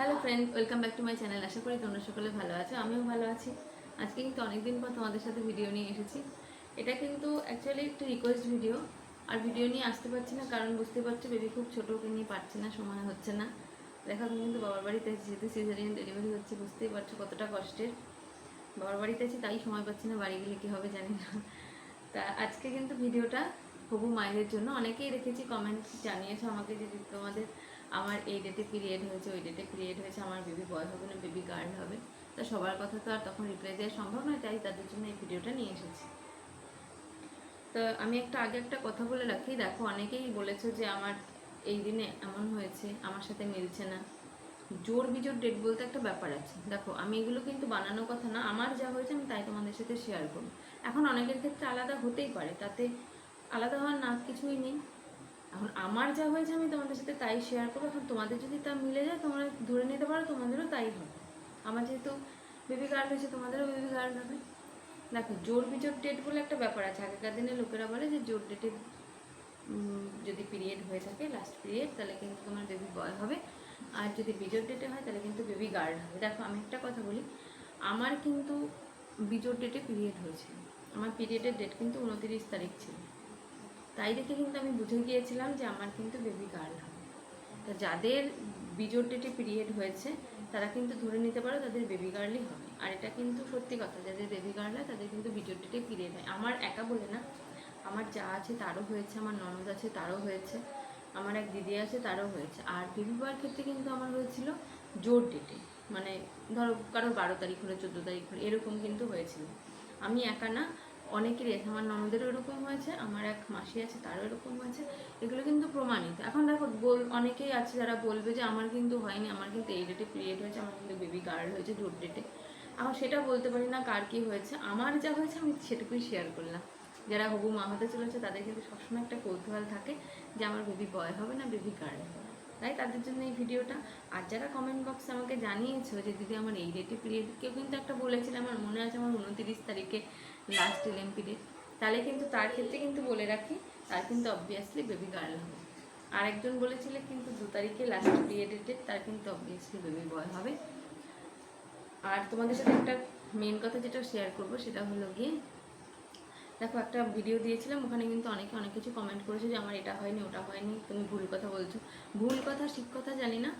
Hello friend welcome back to my channel আশা করি তোমরা সকলে ভালো আছো, আমিও ভালো আছি। আজকে কিন্তু অনেকদিন পর তোমাদের সাথে ভিডিও নিয়ে এসেছি। এটা কিন্তু অ্যাকচুয়ালি একটু রিকোয়েস্ট ভিডিও আর ভিডিও নিয়ে আসতে পারছি না, কারণ বুঝতে পারছ বেবি খুব ছোটো, ওকে নিয়ে পারছে না, সময় হচ্ছে না। দেখো কিন্তু বাবার বাড়িতে আছি, যেহেতু সিজারিয়ান ডেলিভারি হচ্ছে, বুঝতেই পারছ কতটা কষ্টের। বাবার বাড়িতে আছি, তাই সময় পাচ্ছি না, বাড়ি গেলে কী হবে জানি না। তা আজকে কিন্তু ভিডিওটা হবু মায়েদের জন্য। অনেকেই রেখেছি কমেন্ট জানিয়েছো আমাকে যে তোমাদের আমার এই ডেটে পিরিয়ড হয়েছে, ওই ডেটে পিরিয়ড হয়েছে, আমার বেবি বয় হবে না বেবি গার্ল হবে। তা সবার কথা তো আর তখন রিপ্লাই দেওয়া সম্ভব নয়, তাই তাদের জন্য এই ভিডিওটা নিয়ে এসেছি। তো আমি একটা, আগে একটা কথা বলে রাখি, দেখো অনেকেই বলেছে যে আমার এই দিনে এমন হয়েছে, আমার সাথে মিলছে না। জোর বিজোর ডেট বলতে একটা ব্যাপার আছে। দেখো, আমি এগুলো কিন্তু বানানো কথা না, আমার যা হয়েছে আমি তাই তোমাদের সাথে শেয়ার করব। এখন অনেকের ক্ষেত্রে আলাদা হতেই পারে, তাতে আলাদা হওয়ার না কিছুই নেই। এখন আমার যা হয়েছে আমি তোমাদের সাথে তাই শেয়ার করব। এখন তোমাদের যদি তা মিলে যায়, তোমরা ধরে নিতে পারো, তোমাদেরও তাই হবে। আমার যেহেতু বেবি গার্ল হয়েছে, তোমাদেরও বেবি গার্ল হবে। দেখো, জোর বিজোর ডেট বলে একটা ব্যাপার আছে। আগেকার দিনে লোকেরা বলে যে, জোর ডেটে যদি পিরিয়ড হয়ে থাকে লাস্ট পিরিয়ড তাহলে কিন্তু তোমার বেবি বয় হবে। আর যদি বিজোর ডেটে হয়, তাহলে কিন্তু বেবি গার্ল হবে। দেখো, আমি একটা কথা বলি, আমার কিন্তু বিজোর ডেটে পিরিয়ড হয়েছে আমার পিরিয়ডের ডেট কিন্তু উনতিরিশ তারিখ ছিল। তাই দেখে কিন্তু আমি বুঝে গিয়েছিলাম যে আমার কিন্তু বেবি গার্ল হবে তো যাদের বিজোর ডেটে পিরিয়ড হয়েছে, তারা কিন্তু ধরে নিতে পারো তাদের বেবি গার্লই হবে। আর এটা কিন্তু সত্যি কথা, যাদের বেবি গার্ল হয় তাদের কিন্তু বিজোর ডেটে পিরিয়ড হয়। আমার একা বলে না, আমার যা আছে তারও হয়েছে, আমার ননদ আছে তারও হয়েছে, আমার এক দিদি আছে তারও হয়েছে। আর বেবি বয়ের ক্ষেত্রে কিন্তু আমার হয়েছিল জোর ডেটে মানে ধরো কারও বারো তারিখ হলে, চোদ্দ তারিখ হলে, এরকম কিন্তু হয়েছিল। আমি একা না অনেকেরই আছে, আমার ননদেরও এরকম হয়েছে, আমার এক মাসি আছে, তারও এরকম হয়েছে, এগুলো কিন্তু প্রমাণিত। এখন দেখো, বল, অনেকেই আছে যারা বলবে যে আমার কিন্তু হয়নি, আমার কিন্তু এই ডেটে পিরিয়ড হয়েছে, আমার কিন্তু বেবি গার্ল হয়েছে জোর ডেটে এখন সেটা বলতে পারি না কার কী হয়েছে, আমার যা হয়েছে আমি সেটুকুই শেয়ার করলাম। যারা হবু মা হতে চলেছে, তাদের কিন্তু সবসময় একটা কৌতূহল থাকে যে আমার বেবি বয় হবে না বেবি গার্ল হবে। তাই তাদের জন্য এই ভিডিওটা। আর যারা কমেন্ট বক্সে আমাকে জানিয়েছো যে দিদি আমার এই ডেটে পিরিয়ড কেউ কিন্তু একটা বলেছিল, আমার মনে আছে আমার উনতিরিশ তারিখে লাস্ট এলএম পিরিয়ড তাহলে কিন্তু তার ক্ষেত্রে কিন্তু বলে রাখি, তার কিন্তু অবভিয়াসলি বেবি গার্ল হবে। আর একজন বলেছিলে কিন্তু দু তারিখে লাস্ট পিরিয়ডের ডেট তার কিন্তু অবভিয়াসলি বেবি বয় হবে। আর তোমাদের সাথে একটা মেন কথা যেটা শেয়ার করব, সেটা হলো গিয়ে দেখো, একটা ভিডিও দিয়েছিলাম, ওখানে কিন্তু অনেকে অনেক কিছু কমেন্ট করেছে যে আমার এটা হয়নি, ওটা হয়নি, তুমি ভুল কথা বলছো। ভুল কথা, ঠিক কথা জানি না।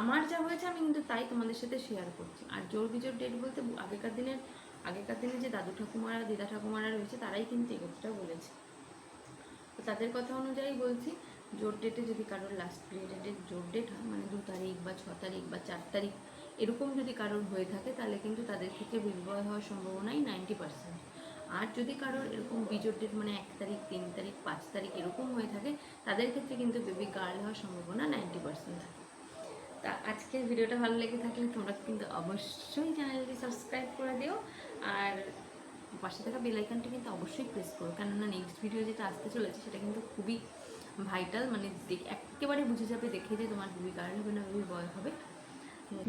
আমার যা হয়েছে, আমি কিন্তু তাই তোমাদের সাথে শেয়ার করছি। আর জোর বিজোর ডেট বলতে আগেকার দিনের, আগেকার দিনে যে দাদু ঠাকুমারা, দিদা ঠাকুমারা রয়েছে, তারাই কিন্তু এই কথাটা বলেছে। তো তাদের কথা অনুযায়ী বলছি, জোর ডেটে যদি কারোর লাস্ট পিরিয়ডের জোর ডেট হয় মানে দু তারিখ বা ছ তারিখ বা চার তারিখ, এরকম যদি কারোর হয়ে থাকে, তাহলে কিন্তু তাদের ক্ষেত্রে বিবাহ হওয়ার সম্ভাবনাই নাইনটি পার্সেন্ট আর যদি কারোর এরকম বিজোর ডেট মানে এক তারিখ, তিন তারিখ, পাঁচ তারিখ এরকম হয়ে থাকে, তাদের ক্ষেত্রে কিন্তু বেবি গার্ল হওয়ার সম্ভাবনা নাইনটি পার্সেন্ট থাকে। তা আজকের ভিডিওটা ভালো লেগে থাকলে তোমরা কিন্তু অবশ্যই চ্যানেলটি সাবস্ক্রাইব করে দিও। আর পাশে থাকা বেলাইকানটি কিন্তু অবশ্যই প্রেস করো, কেননা নেক্সট ভিডিও যেটা আসতে চলেছে সেটা কিন্তু খুবই ভাইটাল মানে একেবারে বুঝে যাবে দেখে যে তোমার বেবি গার্ল হবে না বেবি বয় হবে।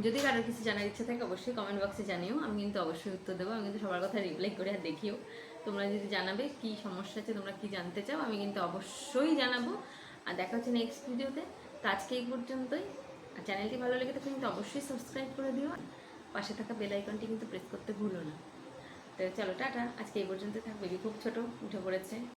যদি কারোর কিছু জানার ইচ্ছা থাকে, অবশ্যই কমেন্ট বক্সে জানিও। আমি কিন্তু অবশ্যই উত্তর দেবো, আমি কিন্তু সবার কথা রিপ্লাই করে আর দেখিও। তোমরা যদি জানাবে কি সমস্যা আছে, তোমরা কি জানতে চাও, আমি কিন্তু অবশ্যই জানাব। আর দেখা হচ্ছে নেক্সট ভিডিওতে তো আজকে এই পর্যন্তই। আর চ্যানেলটি ভালো লেগে থাকলে কিন্তু অবশ্যই সাবস্ক্রাইব করে দিও। পাশে থাকা বেল আইকনটি কিন্তু প্রেস করতে ভুলো না। তো চলো, টাটা। আজকে এই পর্যন্ত থাকবে। খুব ছোট, উঠে পড়েছে।